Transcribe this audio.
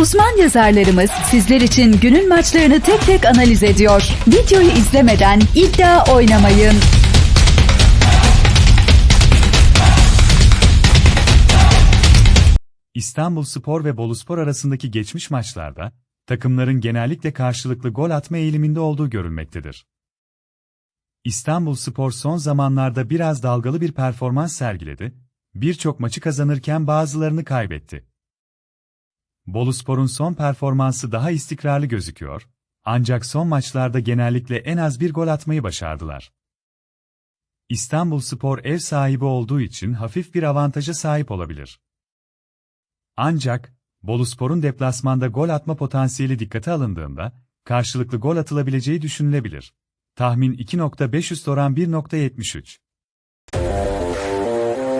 Uzman yazarlarımız sizler için günün maçlarını tek tek analiz ediyor. Videoyu izlemeden iddia oynamayın. İstanbul Spor ve Boluspor arasındaki geçmiş maçlarda, takımların genellikle karşılıklı gol atma eğiliminde olduğu görülmektedir. İstanbul Spor son zamanlarda biraz dalgalı bir performans sergiledi, birçok maçı kazanırken bazılarını kaybetti. Boluspor'un son performansı daha istikrarlı gözüküyor, ancak son maçlarda genellikle en az bir gol atmayı başardılar. İstanbul Spor ev sahibi olduğu için hafif bir avantaja sahip olabilir. Ancak, Boluspor'un deplasmanda gol atma potansiyeli dikkate alındığında, karşılıklı gol atılabileceği düşünülebilir. Tahmin 2.500 oran 1.73.